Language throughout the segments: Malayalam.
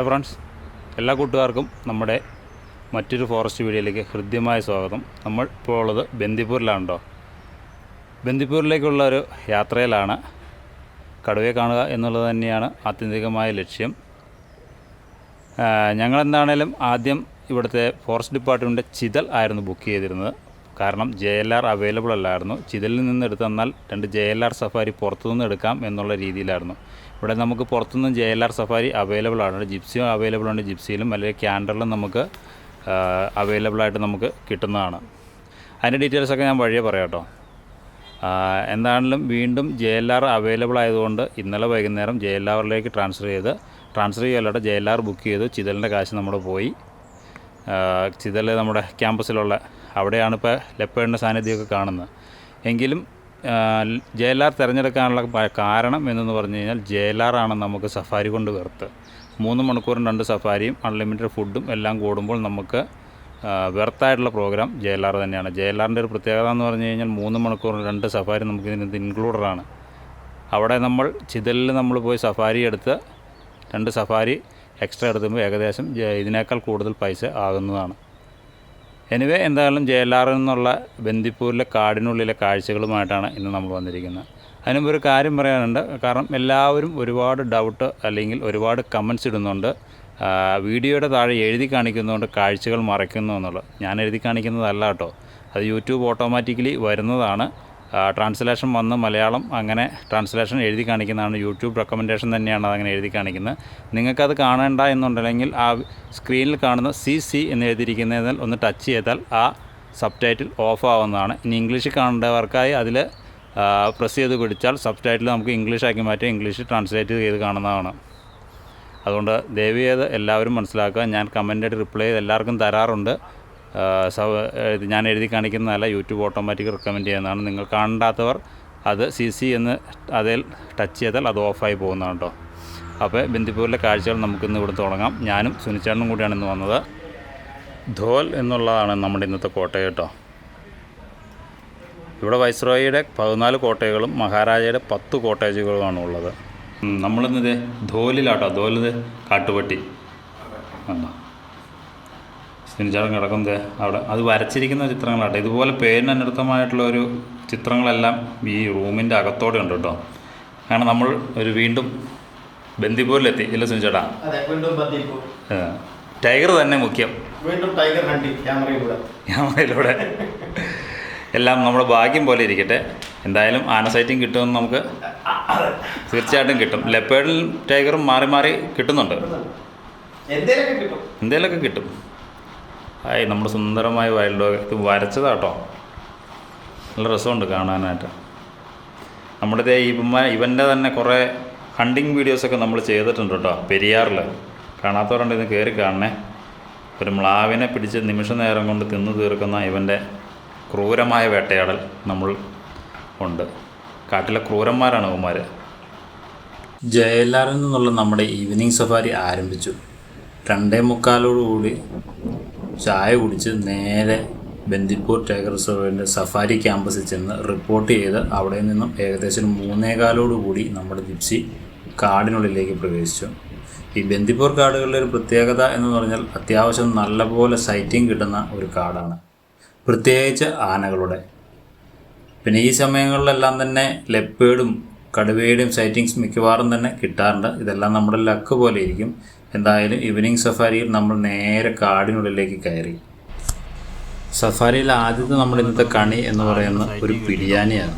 ഹായ് ഫ്രണ്ട്സ് എല്ലാ കൂട്ടുകാർക്കും നമ്മുടെ മറ്റൊരു ഫോറസ്റ്റ് വീഡിയോയിലേക്ക് ഹൃദ്യമായ സ്വാഗതം. നമ്മൾ ഇപ്പോൾ ഉള്ളത് ബന്ദിപ്പൂരിലാണുണ്ടോ ബന്ദിപ്പൂരിലേക്കുള്ള ഒരു യാത്രയിലാണ് കടുവയെ കാണുക എന്നുള്ളത് തന്നെയാണ് ആത്യന്തികമായ ലക്ഷ്യം. ഞങ്ങളെന്താണേലും ആദ്യം ഇവിടുത്തെ ഫോറസ്റ്റ് ഡിപ്പാർട്ട്മെന്റ് ചിതൽ ആയിരുന്നു ബുക്ക് ചെയ്തിരുന്നത്. കാരണം ജെ എൽ ആർ അവൈലബിൾ അല്ലായിരുന്നു. ചിതലിൽ നിന്ന് എടുത്തു തന്നാൽ രണ്ട് ജെ എൽ ആർ സഫാരി പുറത്തുനിന്ന് എടുക്കാം എന്നുള്ള രീതിയിലായിരുന്നു. ഇവിടെ നമുക്ക് പുറത്തുനിന്ന് J L R safari available ആണ്. ജിപ്സിയും അവൈലബിൾ ഉണ്ട്. ജിപ്സിയിലും അല്ലെങ്കിൽ ക്യാൻഡറിലും നമുക്ക് അവൈലബിൾ ആയിട്ട് നമുക്ക് കിട്ടുന്നതാണ്. അതിന്റെ ഡീറ്റെയിൽസൊക്കെ ഞാൻ വഴിയേ പറയാം കേട്ടോ. എന്താണെങ്കിലും വീണ്ടും ജെ എൽ ആർ അവൈലബിൾ ആയതുകൊണ്ട് ഇന്നലെ വൈകുന്നേരം ജെ എൽ ആറിലേക്ക് ട്രാൻസ്ഫർ ചെയ്ത് ട്രാൻസ്ഫർ ചെയ്യല്ലാതെ ജെ എൽ ആർ ബുക്ക് ചെയ്തു. ചിതലിന്റെ കാശ് നമ്മൾ പോയി. ചിതൽ നമ്മുടെ ക്യാമ്പസിലുള്ള അവിടെയാണ് ഇപ്പോൾ ലെപ്പേഡിന്റെ സാന്നിധ്യമൊക്കെ കാണുന്നത്. എങ്കിലും ജെ എൽ ആർ തിരഞ്ഞെടുക്കാനുള്ള കാരണം എന്നൊന്ന് പറഞ്ഞു കഴിഞ്ഞാൽ ജെ എൽ ആർ ആണ് നമുക്ക് സഫാരി കൊണ്ട് വെറുത്ത്. മൂന്ന് മണിക്കൂറും രണ്ട് സഫാരിയും അൺലിമിറ്റഡ് ഫുഡും എല്ലാം കൂടുമ്പോൾ നമുക്ക് വെർത്തായിട്ടുള്ള പ്രോഗ്രാം ജെ എൽ ആർ തന്നെയാണ്. ജെ എൽ ആറിന്റെ ഒരു പ്രത്യേകത എന്ന് പറഞ്ഞു കഴിഞ്ഞാൽ മൂന്ന് മണിക്കൂറും രണ്ട് സഫാരി നമുക്ക് ഇതിനകത്ത് ഇൻക്ലൂഡഡാണ് അവിടെ നമ്മൾ ചിതലിൽ നമ്മൾ പോയി സഫാരി എടുത്ത് രണ്ട് സഫാരി എക്സ്ട്രാ എടുക്കുമ്പോൾ ഏകദേശം ഇതിനേക്കാൾ കൂടുതൽ പൈസ ആകുന്നതാണ്. എനിവേ എന്തായാലും ജെ എൽ ആറിൽ നിന്നുള്ള ബന്ദിപ്പൂരിലെ കാടിനുള്ളിലെ കാഴ്ചകളുമായിട്ടാണ് ഇന്ന് നമ്മൾ വന്നിരിക്കുന്നത്. അതിനുമ്പ് ഒരു കാര്യം പറയാനുണ്ട്. കാരണം എല്ലാവരും ഒരുപാട് ഡൗട്ട് അല്ലെങ്കിൽ ഒരുപാട് കമൻസ് ഇടുന്നുണ്ട്. വീഡിയോയുടെ താഴെ എഴുതി കാണിക്കുന്നതുകൊണ്ട് കാഴ്ചകൾ മറയ്ക്കുന്നു എന്നുള്ളത്. ഞാൻ എഴുതി കാണിക്കുന്നതല്ല കേട്ടോ. അത് യൂട്യൂബ് ഓട്ടോമാറ്റിക്കലി വരുന്നതാണ്. ട്രാൻസ്ലേഷൻ വന്ന് മലയാളം അങ്ങനെ ട്രാൻസ്ലേഷൻ എഴുതി കാണിക്കുന്നതാണ്. യൂട്യൂബ് റെക്കമെൻഡേഷൻ തന്നെയാണ് അതങ്ങനെ എഴുതി കാണിക്കുന്നത്. നിങ്ങൾക്കത് കാണേണ്ട എന്നുണ്ടെങ്കിൽ ആ സ്ക്രീനിൽ കാണുന്ന സി സി എന്ന് എഴുതിയിരിക്കുന്നതിൽ ഒന്ന് ടച്ച് ചെയ്താൽ ആ സബ് ടൈറ്റിൽ ഓഫ് ആവുന്നതാണ്. ഇനി ഇംഗ്ലീഷിൽ കാണേണ്ടവർക്കായി അതിൽ പ്രസ് ചെയ്ത് പിടിച്ചാൽ സബ് ടൈറ്റിൽ നമുക്ക് ഇംഗ്ലീഷാക്കി മാറ്റി ഇംഗ്ലീഷ് ട്രാൻസ്ലേറ്റ് ചെയ്ത് കാണുന്നതാണ്. അതുകൊണ്ട് ദയവ് ചെയ്ത് എല്ലാവരും മനസ്സിലാക്കുക. ഞാൻ കമന്റായിട്ട് റിപ്ലൈ എല്ലാവർക്കും തരാറുണ്ട്. ഞാൻ എഴുതി കാണിക്കുന്നതല്ല യൂട്യൂബ് ഓട്ടോമാറ്റിക് റെക്കമെൻഡ് ചെയ്യുന്നതാണ്. നിങ്ങൾ കാണാത്തവർ അത് സി സി എന്ന് അതിൽ ടച്ച് ചെയ്താൽ അത് ഓഫായി പോകുന്നതാണ് കേട്ടോ അപ്പോൾ ബന്ദിപ്പൂരിലെ കാഴ്ചകൾ നമുക്കിന്ന് ഇവിടെ തുടങ്ങാം. ഞാനും സുനിച്ചേട്ടനും കൂടിയാണ് ഇന്ന് വന്നത്. ധോൽ എന്നുള്ളതാണ് നമ്മുടെ ഇന്നത്തെ കോട്ടയം കേട്ടോ ഇവിടെ വൈസ്രോയിയുടെ പതിനാല് കോട്ടയകളും മഹാരാജയുടെ പത്ത് കോട്ടേജുകളുമാണ് ഉള്ളത്. നമ്മളിന്നിത് ധോലിലാട്ടോ. ധോലിത് കാട്ടുപട്ടി. ആ. സിനിചാടൻ കിടക്കുന്നത് അവിടെ അത് വരച്ചിരിക്കുന്ന ചിത്രങ്ങളാട്ടെ ഇതുപോലെ പേരിന് അനർത്ഥമായിട്ടുള്ള ഒരു ചിത്രങ്ങളെല്ലാം ഈ റൂമിന്റെ അകത്തോടെ ഉണ്ട് കേട്ടോ. കാരണം നമ്മൾ ഒരു വീണ്ടും ബന്ദിപ്പൂരിലെത്തി ഇല്ല സുനിച്ചേട്ടാ? ടൈഗർ തന്നെ മുഖ്യം. വീണ്ടും ടൈഗർ ക്യാമറയിലൂടെ. ക്യാമറയിലൂടെ. എല്ലാം നമ്മുടെ ഭാഗ്യം പോലെ ഇരിക്കട്ടെ. എന്തായാലും ആന സൈറ്റിംഗ് കിട്ടുമെന്ന് നമുക്ക് തീർച്ചയായിട്ടും കിട്ടും. ലെപ്പേഡിലും ടൈഗറും മാറി മാറി കിട്ടുന്നുണ്ട്. എന്തേലൊക്കെ കിട്ടും. കിട്ടും നമ്മുടെ സുന്ദരമായ വൈൽഡ് ഡോഗ് ഇത് വരച്ചതാട്ടോ. നല്ല രസമുണ്ട് കാണാനായിട്ട്. നമ്മുടെ ഇവന്മ ഇവന്റെ തന്നെ കുറേ ഹണ്ടിങ് വീഡിയോസൊക്കെ നമ്മൾ ചെയ്തിട്ടുണ്ട് കേട്ടോ പെരിയാറിൽ കാണാത്തവരുണ്ട് ഇന്ന് കയറി കാണണേ. ഒരു മ്ലാവിനെ പിടിച്ച് നിമിഷ നേരം കൊണ്ട് തിന്നു തീർക്കുന്ന ഇവന്റെ ക്രൂരമായ വേട്ടയാടൽ നമ്മൾ ഉണ്ട്. കാട്ടിലെ ക്രൂരന്മാരാണ് ഇവന്മാർ ജയലാറിൽ നിന്നുള്ള നമ്മുടെ ഈവനിങ് സഫാരി ആരംഭിച്ചു. രണ്ടേ മുക്കാലോടുകൂടി ചായ കുടിച്ച് നേരെ ബന്ദിപ്പൂർ ടൈഗർ റിസർവിന്റെ സഫാരി ക്യാമ്പസിൽ ചെന്ന് റിപ്പോർട്ട് ചെയ്ത് അവിടെ നിന്നും ഏകദേശം മൂന്നേകാലോടുകൂടി നമ്മുടെ ജിപ്സി കാടിനുള്ളിലേക്ക് പ്രവേശിച്ചു. ഈ ബന്ദിപ്പൂർ കാടുകളിലെ ഒരു പ്രത്യേകത എന്ന് പറഞ്ഞാൽ അത്യാവശ്യം നല്ലപോലെ സൈറ്റിംഗ് കിട്ടുന്ന ഒരു കാടാണ്. പ്രത്യേകിച്ച് ആനകളുടെ. പിന്നെ ഈ സമയങ്ങളിലെല്ലാം തന്നെ ലെപ്പേഡും കടുവയുടെയും സൈറ്റിങ്സ് മിക്കവാറും തന്നെ കിട്ടാറുണ്ട്. ഇതെല്ലാം നമ്മുടെ ലക്ക് പോലെ ഇരിക്കും. എന്തായാലും ഈവനിങ് സഫാരിയിൽ നമ്മൾ നേരെ കാടിനുള്ളിലേക്ക് കയറി. സഫാരിയിൽ ആദ്യത്തെ നമ്മൾ ഇന്നത്തെ കണി എന്ന് പറയുന്ന ഒരു പിടിയാനയാണ്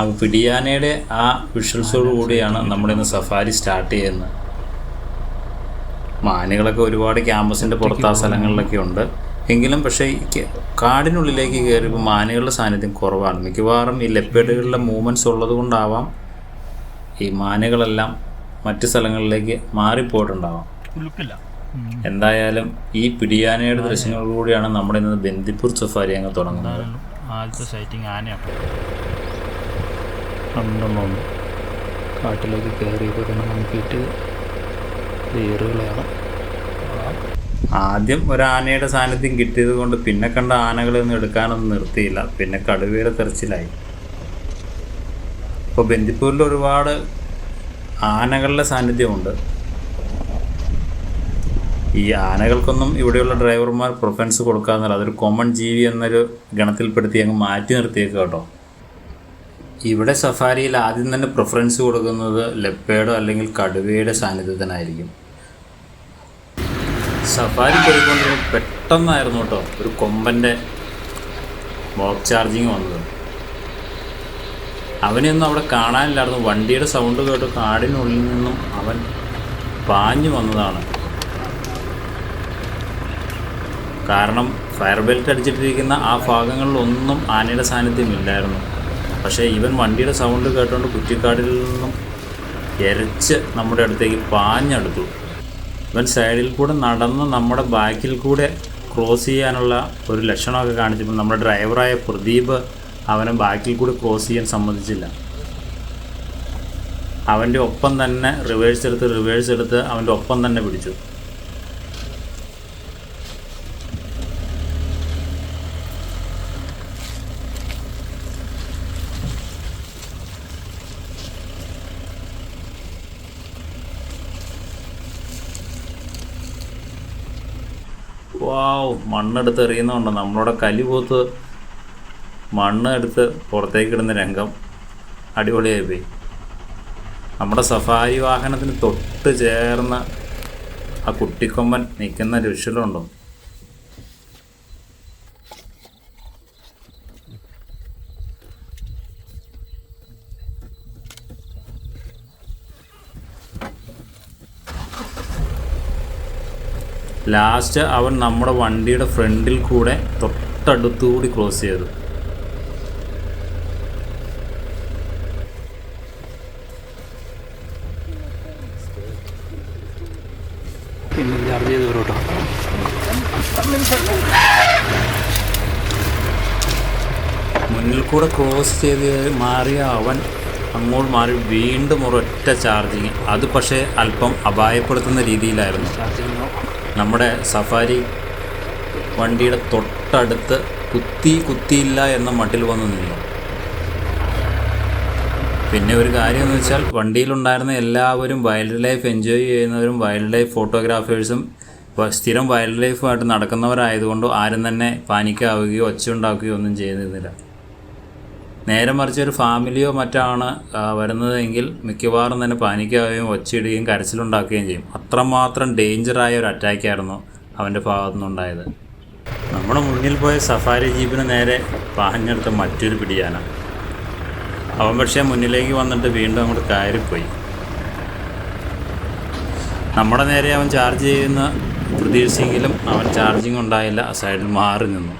ആ പിടിയാനയുടെ ആ വിഷ്വൽസോടു കൂടിയാണ് നമ്മളിന്ന് സഫാരി സ്റ്റാർട്ട് ചെയ്യുന്നത്. മാനുകളൊക്കെ ഒരുപാട് ക്യാമ്പസിന്റെ പുറത്ത് ആ സ്ഥലങ്ങളിലൊക്കെ ഉണ്ട്. എങ്കിലും പക്ഷേ കാടിനുള്ളിലേക്ക് കയറിയപ്പോൾ മാനുകളുടെ സാന്നിധ്യം കുറവാണ്. മിക്കവാറും ഈ ലെപ്പേഡുകളുടെ മൂവ്മെന്റ്സ് ഉള്ളത് കൊണ്ടാവാം ഈ മാനുകളെല്ലാം മറ്റ് സ്ഥലങ്ങളിലേക്ക് മാറിപ്പോയിട്ടുണ്ടാവാം. എന്തായാലും ഈ പിടിയാനയുടെ ദൃശ്യങ്ങളിലൂടെയാണ് നമ്മുടെ ഇന്ന് ബന്ദിപ്പൂർ സഫാരി അങ്ങ് തുടങ്ങുന്നത്. ആദ്യത്തെ സൈറ്റിംഗ് ആനയാണ് കാട്ടിലേക്ക് കയറിയപ്പോൾ തന്നെ വേറുകളെയാണ് ആദ്യം ഒരു ആനയുടെ സാന്നിധ്യം കിട്ടിയത് കൊണ്ട് പിന്നെ കണ്ട ആനകളൊന്നും എടുക്കാനൊന്നും നിർത്തിയില്ല. പിന്നെ കടുവയുടെ തെരച്ചിലായി ഇപ്പോൾ ബന്ദിപ്പൂരിൽ ഒരുപാട് ആനകളുടെ സാന്നിധ്യമുണ്ട്. ഈ ആനകൾക്കൊന്നും ഇവിടെയുള്ള ഡ്രൈവർമാർ പ്രിഫറൻസ് കൊടുക്കാന്നല്ല അതൊരു കോമൺ ജീവി എന്നൊരു ഗണത്തിൽപ്പെടുത്തി അങ്ങ് മാറ്റി നിർത്തിയേക്കുക കേട്ടോ. ഇവിടെ സഫാരിയിൽ ആദ്യം തന്നെ പ്രിഫറൻസ് കൊടുക്കുന്നത് ലെപ്പേഡോ അല്ലെങ്കിൽ കടുവയുടെ സാന്നിധ്യത്തിനായിരിക്കും. സഫാരി പോയിക്കൊണ്ടിരുന്ന പെട്ടെന്നായിരുന്നു കേട്ടോ. ഒരു കൊമ്പന്റെ ബോക്ക് ചാർജിങ് വന്നത്. അവനെയൊന്നും അവിടെ കാണാനില്ലായിരുന്നു. വണ്ടിയുടെ സൗണ്ട് കേട്ട്. കാടിനുള്ളിൽ നിന്നും അവൻ പാഞ്ഞു വന്നതാണ്. കാരണം ഫയർ ബെൽറ്റ് അടിച്ചിട്ടിരിക്കുന്ന ആ ഭാഗങ്ങളിലൊന്നും ആനയുടെ സാന്നിധ്യം ഇല്ലായിരുന്നു. പക്ഷേ ഇവൻ വണ്ടിയുടെ സൗണ്ട് കേട്ടുകൊണ്ട് കുറ്റിക്കാടിൽ നിന്നും എരച്ച് നമ്മുടെ അടുത്തേക്ക് പാഞ്ഞെടുത്തു. ഇവൻ സൈഡിൽ കൂടെ നടന്ന് നമ്മുടെ ബാക്കിൽ കൂടെ ക്രോസ് ചെയ്യാനുള്ള ഒരു ലക്ഷണമൊക്കെ കാണിച്ചപ്പോൾ നമ്മുടെ ഡ്രൈവറായ പ്രദീപ് അവനെ ബാക്കിൽ കൂടി ക്രോസ് ചെയ്യാൻ സമ്മതിച്ചില്ല. അവന്റെ ഒപ്പം തന്നെ റിവേഴ്സ് എടുത്ത് റിവേഴ്സ് എടുത്ത് അവന്റെ ഒപ്പം തന്നെ പിടിച്ചു. വാവ് മണ്ണെടുത്ത് നമ്മളോട് കലി പോത്ത് മണ്ണ് എടുത്ത് പുറത്തേക്ക് ഇടുന്ന രംഗം അടിപൊളിയായി പോയി. നമ്മുടെ സഫാരി വാഹനത്തിന് തൊട്ട് ചേർന്ന ആ കുട്ടിക്കൊമ്പൻ നിൽക്കുന്ന രുഷിലുണ്ടോ ലാസ്റ്റ് അവൻ നമ്മുടെ വണ്ടിയുടെ ഫ്രണ്ടിൽ കൂടെ തൊട്ടടുത്തുകൂടി ക്രോസ് ചെയ്തു പിന്നെ ചാർജ് ചെയ്ത് വരും കേട്ടോ മുന്നിൽ കൂടെ ക്രോസ് ചെയ്ത് മാറിയ അവൻ അങ്ങോട്ട് മാറി വീണ്ടും ഒരൊറ്റ ചാർജിങ്. അത് പക്ഷേ അല്പം അപായപ്പെടുത്തുന്ന രീതിയിലായിരുന്നു. നമ്മുടെ സഫാരി വണ്ടിയുടെ തൊട്ടടുത്ത് കുത്തി കുത്തിയില്ല എന്ന മട്ടിൽ വന്നു നിന്നു. പിന്നെ ഒരു കാര്യം എന്ന് വെച്ചാൽ വണ്ടിയിലുണ്ടായിരുന്ന എല്ലാവരും വൈൽഡ് ലൈഫ് എൻജോയ് ചെയ്യുന്നവരും വൈൽഡ് ലൈഫ് ഫോട്ടോഗ്രാഫേഴ്സും സ്ഥിരം വൈൽഡ് ലൈഫുമായിട്ട് നടക്കുന്നവരായതുകൊണ്ട് ആരും തന്നെ പാനിക്കാവുകയോ ഒച്ച ഉണ്ടാക്കുകയോ ഒന്നും ചെയ്യുന്നില്ല നേരെ മറിച്ച് ഒരു ഫാമിലിയോ മറ്റാണ് വരുന്നതെങ്കിൽ മിക്കവാറും തന്നെ പാനിക്കാവുകയും ഒച്ചയിടുകയും കരച്ചിലുണ്ടാക്കുകയും ചെയ്യും. അത്രമാത്രം ഡേഞ്ചറായ ഒരു അറ്റാക്കായിരുന്നു അവന്റെ ഭാഗത്തു നിന്നുണ്ടായത് നമ്മുടെ മുന്നിൽ പോയ സഫാരി ജീപ്പിന് നേരെ പാഞ്ഞെടുത്ത മറ്റൊരു പിടിയാനാണ് അവൻ പക്ഷേ മുന്നിലേക്ക് വന്നിട്ട് വീണ്ടും അങ്ങോട്ട് കയറിപ്പോയി. നമ്മുടെ നേരെ അവൻ ചാർജ് ചെയ്യുന്ന പ്രതീക്ഷിച്ചെങ്കിലും അവൻ ചാർജിങ് ഉണ്ടായില്ല സൈഡിൽ മാറി നിന്നു.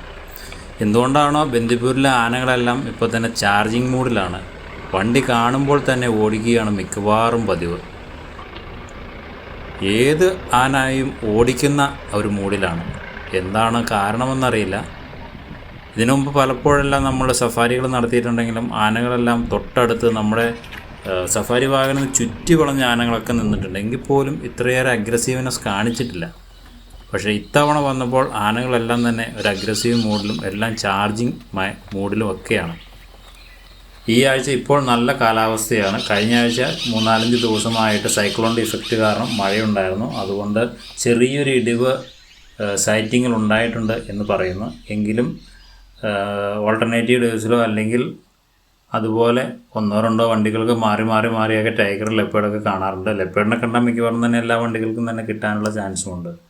എന്തുകൊണ്ടാണോ ബന്ദിപ്പൂരിലെ ആനകളെല്ലാം ഇപ്പോൾ തന്നെ ചാർജിങ് മൂഡിലാണ്? വണ്ടി കാണുമ്പോൾ തന്നെ ഓടിക്കുകയാണ് മിക്കവാറും പതിവ്. ഏത് ആനയും ഓടിക്കുന്ന ഒരു മൂഡിലാണ്. എന്താണ് കാരണമെന്നറിയില്ല. ഇതിനുമുമ്പ് പലപ്പോഴെല്ലാം നമ്മൾ സഫാരികൾ നടത്തിയിട്ടുണ്ടെങ്കിലും ആനകളെല്ലാം തൊട്ടടുത്ത് നമ്മുടെ സഫാരി വാഹനം ചുറ്റി വളഞ്ഞ ആനകളൊക്കെ നിന്നിട്ടുണ്ട്. എങ്കിൽ പോലും ഇത്രയേറെ അഗ്രസീവ്നെസ് കാണിച്ചിട്ടില്ല. പക്ഷേ ഇത്തവണ വന്നപ്പോൾ ആനകളെല്ലാം തന്നെ ഒരു അഗ്രസീവ് മൂഡിലും എല്ലാം ചാർജിങ് മൂഡിലും ഒക്കെയാണ്. ഈ ആഴ്ച ഇപ്പോൾ നല്ല കാലാവസ്ഥയാണ്. കഴിഞ്ഞ ആഴ്ച മൂന്നാലഞ്ച് ദിവസമായിട്ട് സൈക്ലോണിന്റെ ഇഫക്റ്റ് കാരണം മഴയുണ്ടായിരുന്നു. അതുകൊണ്ട് ചെറിയൊരു ഇടിവ് സൈറ്റിങ്ങിൽ ഉണ്ടായിട്ടുണ്ട് എന്ന് പറയുന്നു. എങ്കിലും ഓൾട്ടർനേറ്റീവ് ഡേസിലോ അല്ലെങ്കിൽ അതുപോലെ ഒന്നോ രണ്ടോ വണ്ടികൾക്ക് മാറി മാറി മാറിയൊക്കെ ടൈഗർ ലെപ്പേഡൊക്കെ കാണാറുണ്ട്. ലെപ്പേഡിനെ കണ്ടാൽ മിക്കവാറും തന്നെ എല്ലാ വണ്ടികൾക്കും തന്നെ കിട്ടാനുള്ള ചാൻസും ഉണ്ട്.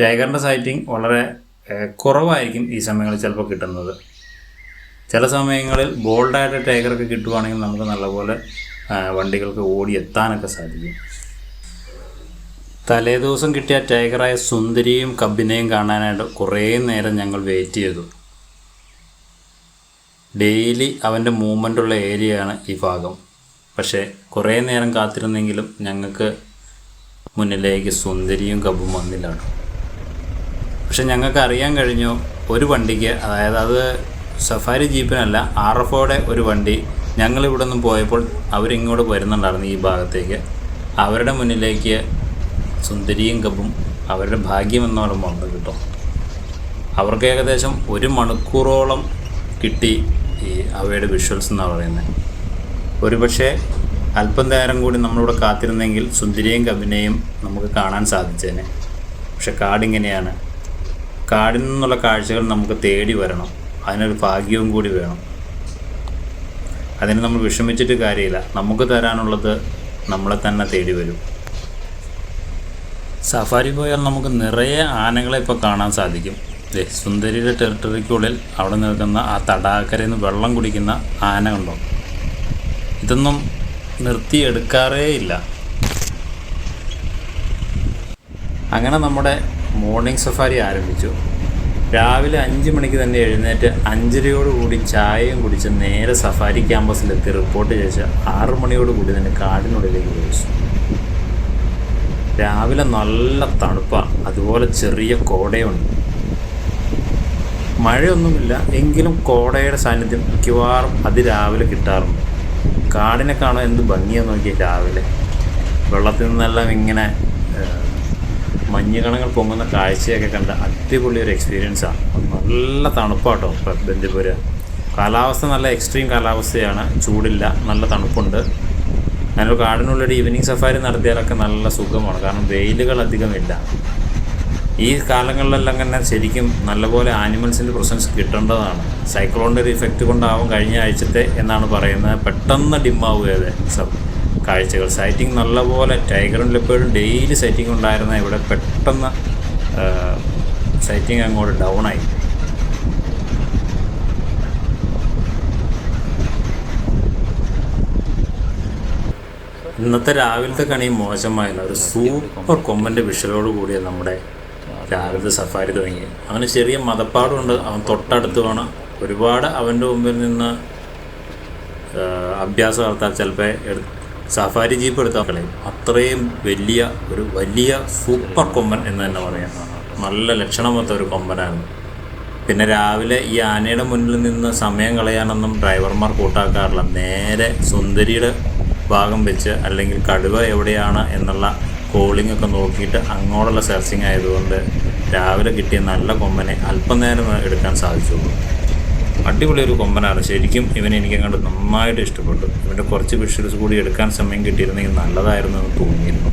ടൈഗറിന്റെ സൈറ്റിംഗ് വളരെ കുറവായിരിക്കും ഈ സമയങ്ങളിൽ ചിലപ്പോൾ കിട്ടുന്നത്. ചില സമയങ്ങളിൽ ബോൾഡായിട്ട് ടൈഗറൊക്കെ കിട്ടുവാണെങ്കിൽ നമുക്ക് നല്ലപോലെ വണ്ടികൾക്ക് ഓടി എത്താനൊക്കെ സാധിക്കും. തലേദിവസം കിട്ടിയ ടൈഗറായ സുന്ദരിയും കബിനെയും കാണാനായിട്ട് കുറേ നേരം ഞങ്ങൾ വെയിറ്റ് ചെയ്തു. ഡെയിലി അവന്റെ മൂവ്മെന്റ് ഏരിയയാണ് ഈ ഭാഗം. പക്ഷേ കുറേ നേരം കാത്തിരുന്നെങ്കിലും ഞങ്ങൾക്ക് മുന്നിലേക്ക് സുന്ദരിയും കബും വന്നില്ല. പക്ഷെ ഞങ്ങൾക്ക് അറിയാൻ കഴിഞ്ഞു ഒരു വണ്ടിക്ക് അതായത് അത് സഫാരി ജീപ്പിനല്ല ആർ എഫ് ഒരു വണ്ടി ഞങ്ങൾ ഇവിടെ നിന്ന് പോയപ്പോൾ അവരിങ്ങോട്ട് വരുന്നുണ്ടായിരുന്നു ഈ ഭാഗത്തേക്ക്. അവരുടെ മുന്നിലേക്ക് സുന്ദരിയും കപ്പും അവരുടെ ഭാഗ്യം പറയുമ്പോൾ വന്നു കിട്ടും. അവർക്ക് ഏകദേശം ഒരു മണിക്കൂറോളം കിട്ടി ഈ അവയുടെ വിഷ്വൽസ് എന്നാണ് പറയുന്നത് ഒരുപക്ഷെ അല്പം നേരം കൂടി നമ്മളിവിടെ കാത്തിരുന്നെങ്കിൽ സുന്ദരിയും കപ്പിനെയും നമുക്ക് കാണാൻ സാധിച്ചേനെ. പക്ഷെ കാടിങ്ങനെയാണ്. കാടിൽ നിന്നുള്ള കാഴ്ചകൾ നമുക്ക് തേടി വരണം. അതിനൊരു ഭാഗ്യവും കൂടി വേണം. അതിന് നമ്മൾ വിഷമിച്ചിട്ട് കാര്യമില്ല. നമുക്ക് തരാനുള്ളത് നമ്മളെ തന്നെ തേടി വരും. സഫാരി പോയാൽ നമുക്ക് നിറയെ ആനകളെ ഇപ്പോൾ കാണാൻ സാധിക്കും. സുന്ദരിയുടെ ടെറിട്ടറിക്കുള്ളിൽ അവിടെ നിൽക്കുന്ന ആ തടാകരയിൽ നിന്ന് വെള്ളം കുടിക്കുന്ന ആന കണ്ടോ? ഇതൊന്നും നിർത്തിയെടുക്കാറേ ഇല്ല അങ്ങനെ നമ്മുടെ മോർണിംഗ് സഫാരി ആരംഭിച്ചു. രാവിലെ അഞ്ച് മണിക്ക് തന്നെ എഴുന്നേറ്റ് അഞ്ചരയോടുകൂടി ചായയും കുടിച്ച് നേരെ സഫാരി ക്യാമ്പസിലെത്തി റിപ്പോർട്ട് ചെയ്ത് ആറു മണിയോടുകൂടി തന്നെ കാടിനുള്ളിലേക്ക് പ്രവേശിച്ചു. രാവിലെ നല്ല തണുപ്പാണ് അതുപോലെ ചെറിയ കോടയുണ്ട്. മഴയൊന്നുമില്ല. എങ്കിലും കോടയുടെ സാന്നിധ്യം മിക്കവാറും അതിരാവിലെ കിട്ടാറുണ്ട്. കാടിനെ കാണാൻ എന്ത് ഭംഗിയാന്ന് നോക്കിയാൽ രാവിലെ. വെള്ളത്തിൽ നിന്നെല്ലാം ഇങ്ങനെ മഞ്ഞുകണങ്ങൾ പൊങ്ങുന്ന കാഴ്ചയൊക്കെ കണ്ട അടിപൊളി ഒരു എക്സ്പീരിയൻസാണ് നല്ല തണുപ്പാട്ടോ ബന്ദിപുര. കാലാവസ്ഥ നല്ല എക്സ്ട്രീം കാലാവസ്ഥയാണ്. ചൂടില്ല നല്ല തണുപ്പുണ്ട്. ഞാനൊരു കാടിനുള്ളൊരു ഈവനിങ് സഫാരി നടത്തിയാലൊക്കെ നല്ല സുഖമാണ്. കാരണം വെയിലുകൾ അധികമില്ല. ഈ കാലങ്ങളിലെല്ലാം തന്നെ ശരിക്കും നല്ലപോലെ ആനിമൽസിന്റെ പ്രസൻസ് കിട്ടേണ്ടതാണ്. സൈക്ലോണിന്റെ ഒരു ഇഫക്റ്റ് കൊണ്ടാവും കഴിഞ്ഞ ആഴ്ചത്തെ എന്നാണ് പറയുന്നത്. പെട്ടെന്ന് ഡിമ്മാവുകയത് സ- കാഴ്ചകൾ. സൈറ്റിംഗ് നല്ലപോലെ ടൈഗറും ലെപ്പേർഡും ഡെയിലി സൈറ്റിംഗ് ഉണ്ടായിരുന്ന ഇവിടെ പെട്ടെന്ന് സൈറ്റിംഗ് അങ്ങോട്ട് ഡൗൺ ആയി. ഇന്നത്തെ രാവിലത്തെ കണി മോശമായില്ല ഒരു സൂപ്പർ കൊമ്പന്റെ വിഷലോട് കൂടിയ നമ്മുടെ രാവിലത്തെ സഫാരി തുടങ്ങി. അവന് ചെറിയ മതപ്പാടുണ്ട്. അവൻ തൊട്ടടുത്ത് വേണം. ഒരുപാട് അവന്റെ മുമ്പിൽ നിന്ന് അഭ്യാസം നടത്താൻ ചിലപ്പോൾ സഫാരി ജീപ്പ് എടുത്താൽ കളയും. അത്രയും വലിയ ഒരു വലിയ സൂപ്പർ കൊമ്പൻ എന്ന് തന്നെ പറയാം. നല്ല ലക്ഷണമൊത്ത ഒരു കൊമ്പനായിരുന്നു പിന്നെ രാവിലെ ഈ ആനയുടെ മുന്നിൽ നിന്ന് സമയം കളയാനൊന്നും ഡ്രൈവർമാർ കൂട്ടാക്കാറില്ല. നേരെ സുന്ദരിയുടെ ഭാഗം വെച്ച് അല്ലെങ്കിൽ കടുവ എവിടെയാണ് എന്നുള്ള കോളിംഗ് ഒക്കെ നോക്കിയിട്ട് അങ്ങോട്ടുള്ള സെർച്ചിങ് ആയതുകൊണ്ട് രാവിലെ കിട്ടിയ നല്ല കൊമ്പനെ അല്പനേരം എടുക്കാൻ സാധിച്ചുള്ളൂ. അടിപൊളി ഒരു കൊമ്പനാണ്. ശരിക്കും ഇവനെ എനിക്ക് അങ്ങോട്ട് നന്നായിട്ട് ഇഷ്ടപ്പെട്ടു. ഇവന്റെ കുറച്ച് വിഷ്വൽസ് കൂടി എടുക്കാൻ സമയം കിട്ടിയിരുന്നെങ്കിൽ നല്ലതായിരുന്നു എന്ന് തോന്നിയിരുന്നു.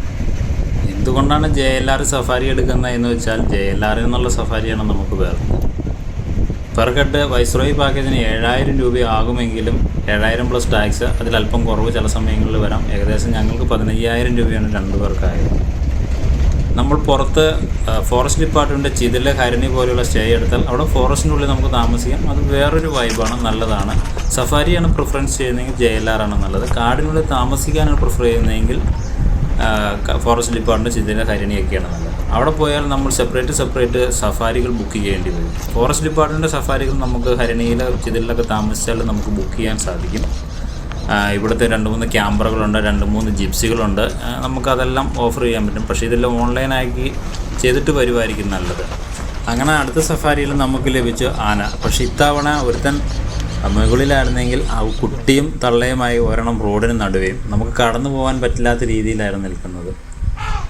എന്തുകൊണ്ടാണ് ജെ എൽ ആർ സഫാരി എടുക്കുന്നത് എന്ന് വെച്ചാൽ ജെ എൽ ആർ എന്നുള്ള സഫാരിയാണ് നമുക്ക് വേറെ. പെർ ഹെഡ് വൈസ്രോയി പാക്കേജിന് ഏഴായിരം രൂപയാകുമെങ്കിലും ഏഴായിരം പ്ലസ് ടാക്സ് അതിലല്പം കുറവ് ചില സമയങ്ങളിൽ വരാം. ഏകദേശം ഞങ്ങൾക്ക് പതിനയ്യായിരം രൂപയാണ് രണ്ടു പേർക്കായത് നമ്മൾ പുറത്ത് ഫോറസ്റ്റ് ഡിപ്പാർട്ട്മെന്റ് ചിതിലെ ഹരണി പോലെയുള്ള സ്റ്റേ എടുത്താൽ അവിടെ ഫോറസ്റ്റിനുള്ളിൽ നമുക്ക് താമസിക്കാം. അത് വേറൊരു വൈബാണ് നല്ലതാണ്. സഫാരിയാണ് പ്രിഫറൻസ് ചെയ്യുന്നതെങ്കിൽ ജെ എൽ ആർ ആണ് നല്ലത്. കാടിനുള്ളിൽ താമസിക്കാനാണ് പ്രിഫർ ചെയ്യുന്നതെങ്കിൽ ഫോറസ്റ്റ് ഡിപ്പാർട്ട്മെന്റ് ചിതിലെ ഹരണിയൊക്കെയാണ് നല്ലത്. അവിടെ പോയാൽ നമ്മൾ സെപ്പറേറ്റ് സെപ്പറേറ്റ് സഫാരികൾ ബുക്ക് ചെയ്യേണ്ടി വരും. ഫോറസ്റ്റ് ഡിപ്പാർട്ട്മെന്റ് സഫാരികൾ നമുക്ക് ഹരണിയിലെ ചിതിലൊക്കെ താമസിച്ചാൽ നമുക്ക് ബുക്ക് ചെയ്യാൻ സാധിക്കും. ഇവിടുത്തെ രണ്ട് മൂന്ന് ക്യാമറകളുണ്ട് രണ്ട് മൂന്ന് ജിപ്സികളുണ്ട്. നമുക്കതെല്ലാം ഓഫർ ചെയ്യാൻ പറ്റും. പക്ഷേ ഇതെല്ലാം ഓൺലൈനാക്കി ചെയ്തിട്ട് വരുമായിരിക്കും നല്ലത്. അങ്ങനെ അടുത്ത സഫാരിയിൽ നമുക്ക് ലഭിച്ചു ആന. പക്ഷേ ഇത്തവണ ഒരുത്തൻ മുകളിലായിരുന്നെങ്കിൽ ആ കുട്ടിയും തള്ളയുമായി ഒരെണ്ണം റോഡിന് നടുവേയും നമുക്ക് കടന്നു പോകാൻ പറ്റില്ലാത്ത രീതിയിലായിരുന്നു നിൽക്കുന്നത്.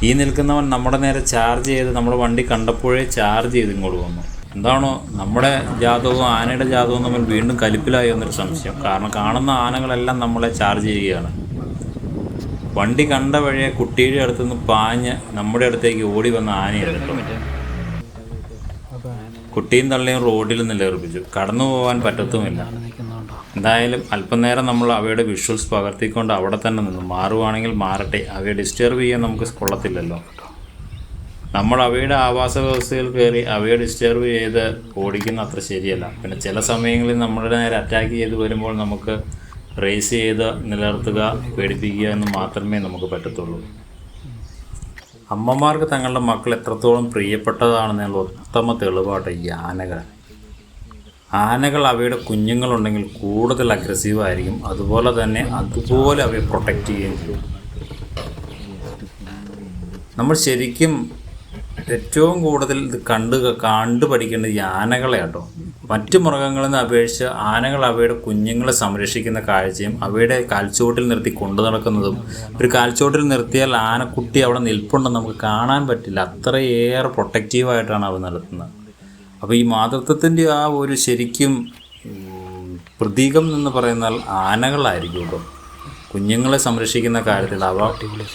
ഈ നിൽക്കുന്നവൻ നമ്മുടെ നേരെ ചാർജ് ചെയ്ത് നമ്മുടെ വണ്ടി കണ്ടപ്പോഴേ ചാർജ് ചെയ്ത് ഇങ്ങോട്ട് വന്നു. എന്താണോ നമ്മുടെ ജാതകവും ആനയുടെ ജാതകവും തമ്മിൽ വീണ്ടും കലിപ്പിലായി എന്നൊരു സംശയം. കാരണം കാണുന്ന ആനകളെല്ലാം നമ്മളെ ചാർജ് ചെയ്യുകയാണ്. വണ്ടി കണ്ട വഴിയെ കുട്ടിയുടെ അടുത്തുനിന്ന് പാഞ്ഞ് നമ്മുടെ അടുത്തേക്ക് ഓടി വന്ന ആനയാണ് കുട്ടിയും തള്ളിയും റോഡിൽ നിലയുറപ്പിച്ചു കടന്നു പോകാൻ പറ്റത്തുമില്ല. എന്തായാലും അല്പനേരം നമ്മൾ അവയുടെ വിഷ്വൽസ് പകർത്തിക്കൊണ്ട് അവിടെ തന്നെ നിന്നു മാറുവാണെങ്കിൽ മാറട്ടെ. അവയെ ഡിസ്റ്റർബ് ചെയ്യാൻ നമുക്ക് കൊള്ളത്തില്ലല്ലോ. നമ്മൾ അവയുടെ ആവാസ വ്യവസ്ഥയിൽ കയറി അവയെ ഡിസ്റ്റർബ് ചെയ്ത് ഓടിക്കുന്ന അത്ര ശരിയല്ല. പിന്നെ ചില സമയങ്ങളിൽ നമ്മുടെ നേരെ അറ്റാക്ക് ചെയ്ത് വരുമ്പോൾ നമുക്ക് റേസ് ചെയ്ത് നിലനിർത്തുക പേടിപ്പിക്കുക എന്ന് മാത്രമേ നമുക്ക് പറ്റത്തുള്ളൂ. അമ്മമാർക്ക് തങ്ങളുടെ മക്കൾ എത്രത്തോളം പ്രിയപ്പെട്ടതാണെന്നുള്ള ഉത്തമ തെളിവാട്ട് ഈ ആനകൾ ആനകൾ അവയുടെ കുഞ്ഞുങ്ങളുണ്ടെങ്കിൽ കൂടുതൽ അഗ്രസീവ് ആയിരിക്കും. അതുപോലെ തന്നെ അതുപോലെ അവയെ പ്രൊട്ടക്റ്റ് ചെയ്യുകയും ചെയ്യും. നമ്മൾ ശരിക്കും ഏറ്റവും കൂടുതൽ ഇത് കണ്ട് കണ്ടു പഠിക്കേണ്ടത് ഈ ആനകളെ കേട്ടോ മറ്റു മൃഗങ്ങളിൽ നിന്ന് അപേക്ഷിച്ച് ആനകൾ അവയുടെ കുഞ്ഞുങ്ങളെ സംരക്ഷിക്കുന്ന കാഴ്ചയും അവയുടെ കാൽച്ചുവട്ടിൽ നിർത്തി കൊണ്ടു നടക്കുന്നതും ഒരു കാൽച്ചുവട്ടിൽ നിർത്തിയാൽ ആനക്കുട്ടി അവിടെ നിൽപ്പുണ്ടെന്ന് നമുക്ക് കാണാൻ പറ്റില്ല. അത്രയേറെ പ്രൊട്ടക്റ്റീവായിട്ടാണ് അവ നടത്തുന്നത്. അപ്പോൾ ഈ മാതൃത്വത്തിന്റെ ആ ഒരു ശരിക്കും പ്രതീകം എന്ന് പറയുന്നാൽ ആനകളായിരിക്കും കേട്ടോ. കുഞ്ഞുങ്ങളെ സംരക്ഷിക്കുന്ന കാര്യത്തിൽ അവ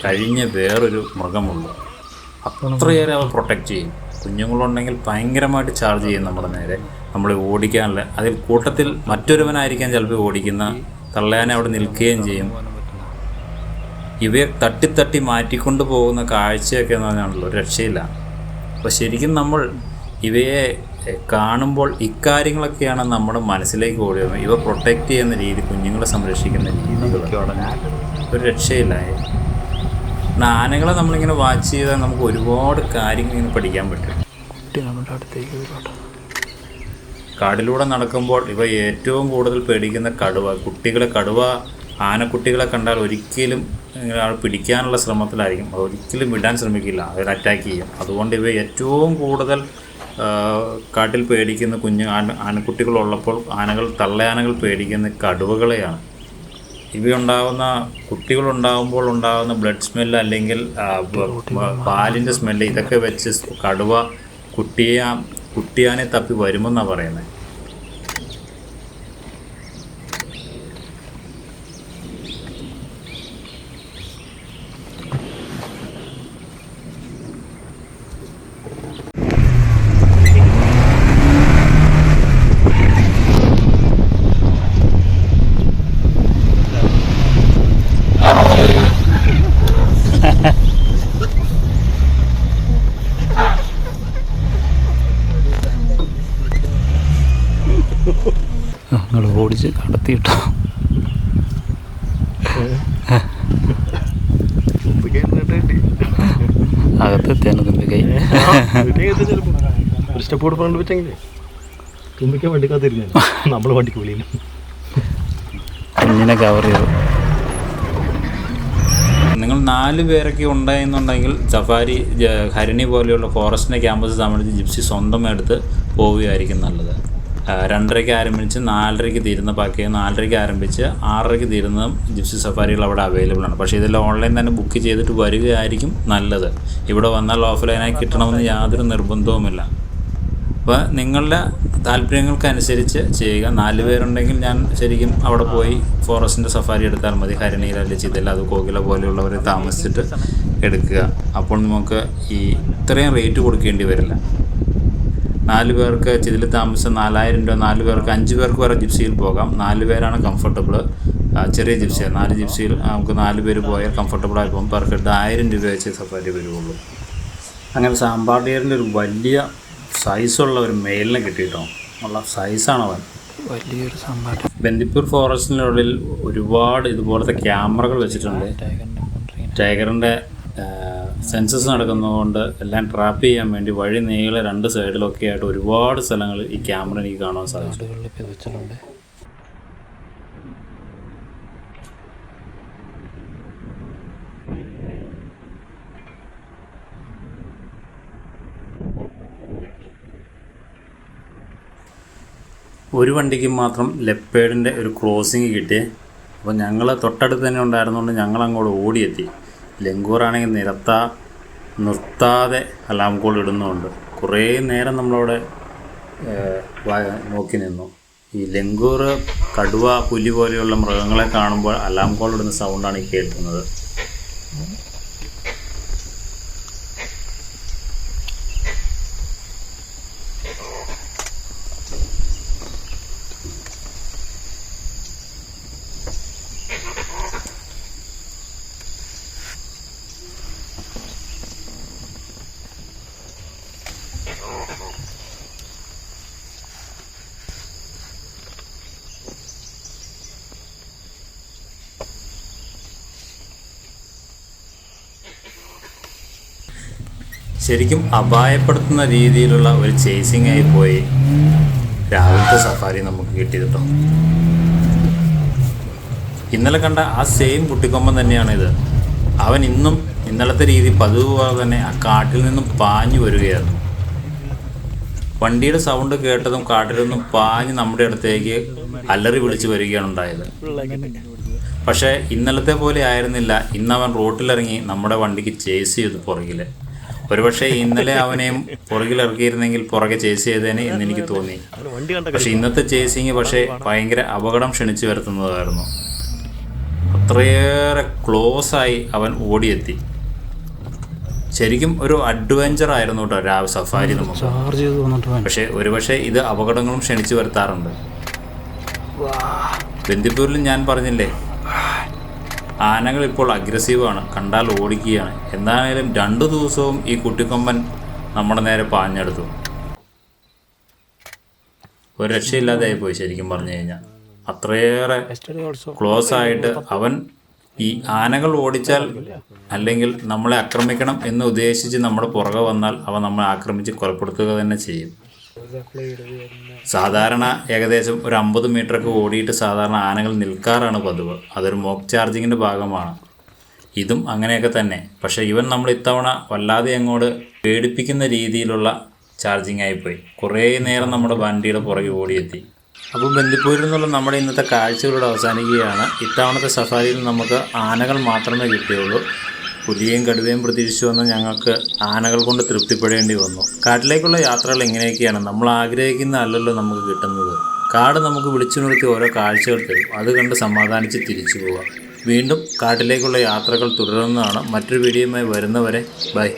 കഴിഞ്ഞ വേറൊരു മൃഗമുണ്ട്. അത്രയേറെ അവ പ്രൊട്ടക്റ്റ് ചെയ്യും. കുഞ്ഞുങ്ങളുണ്ടെങ്കിൽ ഭയങ്കരമായിട്ട് ചാർജ് ചെയ്യും നമ്മുടെ നേരെ. നമ്മൾ ഓടിക്കാനുള്ള അതിൽ കൂട്ടത്തിൽ മറ്റൊരുവനായിരിക്കാം ചിലപ്പോൾ ഓടിക്കുന്ന. തള്ളയാനെ അവിടെ നിൽക്കുകയും ചെയ്യും. ഇവയെ തട്ടിത്തട്ടി മാറ്റിക്കൊണ്ട് പോകുന്ന കാഴ്ചയൊക്കെ എന്ന് പറഞ്ഞാണല്ലോ രക്ഷയില്ല. അപ്പോൾ ശരിക്കും നമ്മൾ ഇവയെ കാണുമ്പോൾ ഇക്കാര്യങ്ങളൊക്കെയാണ് നമ്മുടെ മനസ്സിലേക്ക് ഓടിയത് ഇവ പ്രൊട്ടക്റ്റ് ചെയ്യുന്ന രീതി കുഞ്ഞുങ്ങളെ സംരക്ഷിക്കുന്ന രീതികൾ ഒരു രക്ഷയില്ല. പിന്നെ ആനകളെ നമ്മളിങ്ങനെ വാച്ച് ചെയ്താൽ നമുക്ക് ഒരുപാട് കാര്യങ്ങൾ ഇങ്ങനെ പഠിക്കാൻ പറ്റും. നമ്മുടെ അടുത്തേക്ക് കാടിലൂടെ നടക്കുമ്പോൾ ഇവ ഏറ്റവും കൂടുതൽ പേടിക്കുന്ന കടുവ. കുട്ടികളെ കടുവ ആനക്കുട്ടികളെ കണ്ടാൽ ഒരിക്കലും ഇങ്ങനെ ആൾ പിടിക്കാനുള്ള ശ്രമത്തിലായിരിക്കും. അത് ഒരിക്കലും വിടാൻ ശ്രമിക്കില്ല. അവർ അറ്റാക്ക് ചെയ്യും. അതുകൊണ്ട് ഇവ ഏറ്റവും കൂടുതൽ കാട്ടിൽ പേടിക്കുന്ന കുഞ്ഞു ആന ആനക്കുട്ടികളുള്ളപ്പോൾ ആനകൾ തള്ളയാനകൾ പേടിക്കുന്ന കടുവകളെയാണ്. ഇവയുണ്ടാകുന്ന കുട്ടികളുണ്ടാകുമ്പോൾ ഉണ്ടാകുന്ന ബ്ലഡ് സ്മെല്ല് അല്ലെങ്കിൽ പാലിന്റെ സ്മെല്ല് ഇതൊക്കെ വെച്ച് കടുവ കുട്ടിയെ കുട്ടിയാനെ തപ്പി വരുമെന്നാണ് പറയുന്നത് നിങ്ങൾ ഓടിച്ച് കടത്തിയിട്ടോ അകത്തെത്തിയാണ് തുമ്പിക്കൈ ഒരു നമ്മൾ കുഞ്ഞിനെ കവർ ചെയ്തു. നിങ്ങൾ നാല് പേരൊക്കെ ഉണ്ടായെന്നുണ്ടെങ്കിൽ സഫാരി ഹരിണി പോലെയുള്ള ഫോറസ്റ്റിന്റെ ക്യാമ്പസ് സംബന്ധിച്ച് ജിപ്സി സ്വന്തം എടുത്ത് പോവുകയായിരിക്കും നല്ലത്. രണ്ടരയ്ക്ക് ആരംഭിച്ച് നാലരയ്ക്ക് തീരുന്ന പാക്കേജ് നാലരയ്ക്ക് ആരംഭിച്ച് ആറരയ്ക്ക് തീരുന്ന ജിപ്സി സഫാരികൾ അവിടെ അവൈലബിൾ ആണ്. പക്ഷേ ഇതെല്ലാം ഓൺലൈൻ തന്നെ ബുക്ക് ചെയ്തിട്ട് വരികയായിരിക്കും നല്ലത്. ഇവിടെ വന്നാൽ ഓഫ്ലൈനായി കിട്ടണമെന്ന് യാതൊരു നിർബന്ധവുമില്ല. അപ്പോൾ നിങ്ങളുടെ താല്പര്യങ്ങൾക്കനുസരിച്ച് ചെയ്യുക. നാല് പേരുണ്ടെങ്കിൽ ഞാൻ ശരിക്കും അവിടെ പോയി ഫോറസ്റ്റിന്റെ സഫാരി എടുത്താൽ മതി. ഹരിണിയിൽ അല്ലെങ്കിൽ ചിതല അത് കോകില പോലെയുള്ളവരെ താമസിച്ചിട്ട് എടുക്കുക. അപ്പോൾ നമുക്ക് ഈ ഇത്രയും റേറ്റ് കൊടുക്കേണ്ടി വരില്ല. നാല് പേർക്ക് ചിതിൽ താമസം നാലായിരം രൂപ നാല് പേർക്ക് അഞ്ച് പേർക്ക് വരെ ജിപ്സിയിൽ പോകാം. നാല് പേരാണ് കംഫർട്ടബിൾ ചെറിയ ജിപ്സി നാല് ജിപ്സിയിൽ നമുക്ക് നാല് പേര് പോയാൽ കംഫർട്ടബിളായി പോകും. പെർ ഹെഡ് ആയിരം രൂപ വെച്ച് സഫാരി വരുള്ളൂ അങ്ങനെ സാമ്പാടിയറിന്റെ ഒരു വലിയ സൈസുള്ള ഒരു മെയിലിനെ കിട്ടിയിട്ടോ? ഉള്ള സൈസാണ് അവൻ. വലിയൊരു സംഭവം ബന്ദിപ്പൂർ ഫോറസ്റ്റിനുള്ളിൽ ഒരുപാട് ഇതുപോലത്തെ ക്യാമറകൾ വെച്ചിട്ടുണ്ട്. ടൈഗറിന്റെ സെൻസസ് നടക്കുന്നതുകൊണ്ട് എല്ലാം ട്രാപ്പ് ചെയ്യാൻ വേണ്ടി വഴി നീളെ രണ്ട് സൈഡിലൊക്കെ ആയിട്ട് ഒരുപാട് സ്ഥലങ്ങൾ ഈ ക്യാമറ എനിക്ക് കാണാൻ സാധിച്ചു. ഒരു വണ്ടിക്ക് മാത്രം ലെപ്പേഡിന്റെ ഒരു ക്രോസിങ് കിട്ടി. അപ്പോൾ ഞങ്ങൾ തൊട്ടടുത്ത് തന്നെ ഉണ്ടായിരുന്നുകൊണ്ട് ഞങ്ങൾ അങ്ങോട്ട് ഓടിയെത്തി. ലങ്കൂറാണെങ്കിൽ നിരത്താ നിർത്താതെ അലാം കോൾ ഇടുന്നുണ്ട്. കുറേ നേരം നമ്മളവിടെ നോക്കി നിന്നു. ഈ ലങ്കൂർ കടുവ പുലി പോലെയുള്ള മൃഗങ്ങളെ കാണുമ്പോൾ അലാം കോൾ ഇടുന്ന സൗണ്ടാണ് ഈ കേൾക്കുന്നത്. ശരിക്കും അപായപ്പെടുത്തുന്ന രീതിയിലുള്ള ഒരു ചേസിങ് ആയി പോയി രാവിലത്തെ സഫാരി നമുക്ക് കിട്ടിയത് കേട്ടോ ഇന്നലെ കണ്ട ആ സെയിം കുട്ടിക്കൊമ്പൻ തന്നെയാണ് ഇത് അവൻ ഇന്നും ഇന്നലത്തെ രീതി പതിവ് പോലെ തന്നെ ആ കാട്ടിൽ നിന്നും പാഞ്ഞു വരികയായിരുന്നു വണ്ടിയുടെ സൗണ്ട് കേട്ടതും കാട്ടിൽ നിന്നും പാഞ്ഞ് നമ്മുടെ അടുത്തേക്ക് അല്ലറി വിളിച്ചു വരികയാണ് ഉണ്ടായത്. പക്ഷേ ഇന്നലത്തെ പോലെ ആയിരുന്നില്ല. ഇന്ന് അവൻ റോട്ടിലിറങ്ങി നമ്മുടെ വണ്ടിക്ക് ചേസ് ചെയ്തു പുറകിൽ. ഒരുപക്ഷെ ഇന്നലെ അവനെയും പുറകിലിറക്കിയിരുന്നെങ്കിൽ പുറകെ ചേസ് ചെയ്തേനെ എന്ന് എനിക്ക് തോന്നി. പക്ഷെ ഇന്നത്തെ ചേസിങ് പക്ഷെ ഭയങ്കര അപകടം ക്ഷണിച്ചു വരുത്തുന്നതായിരുന്നു. അത്രയേറെ ക്ലോസ് ആയി അവൻ ഓടിയെത്തി. ശരിക്കും ഒരു അഡ്വഞ്ചർ ആയിരുന്നു കേട്ടോ രാവ് സഫാരി നമുക്ക് പക്ഷേ ഒരുപക്ഷെ ഇത് അപകടങ്ങളും ക്ഷണിച്ചു വരുത്താറുണ്ട്. ബന്ദിപ്പൂരിലും ഞാൻ പറഞ്ഞില്ലേ ആനകൾ ഇപ്പോൾ അഗ്രസീവാണ് കണ്ടാൽ ഓടിക്കുകയാണ്. എന്തായാലും രണ്ടു ദിവസവും ഈ കുട്ടിക്കൊമ്പൻ നമ്മുടെ നേരെ പാഞ്ഞെടുത്തു. ഒരു രക്ഷയില്ലാതെയായി പോയി ശരിക്കും പറഞ്ഞു കഴിഞ്ഞാൽ അത്രയേറെ ക്ലോസ് ആയിട്ട് അവൻ ഈ ആനകൾ ഓടിച്ചാൽ അല്ലെങ്കിൽ നമ്മളെ ആക്രമിക്കണം എന്ന് ഉദ്ദേശിച്ച് നമ്മുടെ പുറകെ വന്നാൽ അവ നമ്മളെ ആക്രമിച്ച് കൊലപ്പെടുത്തുക തന്നെ ചെയ്യും. സാധാരണ ഏകദേശം ഒരു അമ്പത് മീറ്ററൊക്കെ ഓടിയിട്ട് സാധാരണ ആനകൾ നിൽക്കാറാണ് പതിവ്. അതൊരു മോക്ക് ചാർജിങ്ങിന്റെ ഭാഗമാണ്. ഇതും അങ്ങനെയൊക്കെ തന്നെ. പക്ഷേ ഇവൻ നമ്മൾ ഇത്തവണ വല്ലാതെ അങ്ങോട്ട് പേടിപ്പിക്കുന്ന രീതിയിലുള്ള ചാർജിങ് ആയിപ്പോയി. കുറേ നേരം നമ്മുടെ വണ്ടിയുടെ പുറകെ ഓടിയെത്തി. അപ്പോൾ ബന്ദിപ്പൂരിൽ നിന്നുള്ള നമ്മുടെ ഇന്നത്തെ കാഴ്ചകളോട് അവസാനിക്കുകയാണ്. ഇത്തവണത്തെ സഫാരിയിൽ നമുക്ക് ആനകൾ മാത്രമേ കിട്ടിയുള്ളൂ. പുലിയും കടുവയും പ്രതീക്ഷിച്ചു വന്ന ഞങ്ങൾക്ക് ആനകൾ കൊണ്ട് തൃപ്തിപ്പെടേണ്ടി വന്നു. കാട്ടിലേക്കുള്ള യാത്രകൾ എങ്ങനെയൊക്കെയാണ് നമ്മൾ ആഗ്രഹിക്കുന്ന അല്ലല്ലോ നമുക്ക് കിട്ടുന്നത്. കാട് നമുക്ക് വിളിച്ചു നിർത്തി ഓരോ കാഴ്ചകൾ തരും. അത് കണ്ട് സമാധാനിച്ച് തിരിച്ചു പോവാം വീണ്ടും കാട്ടിലേക്കുള്ള യാത്രകൾ തുടരുന്നതാണ്. മറ്റൊരു വീഡിയോയുമായി വരുന്നവരെ ബൈ.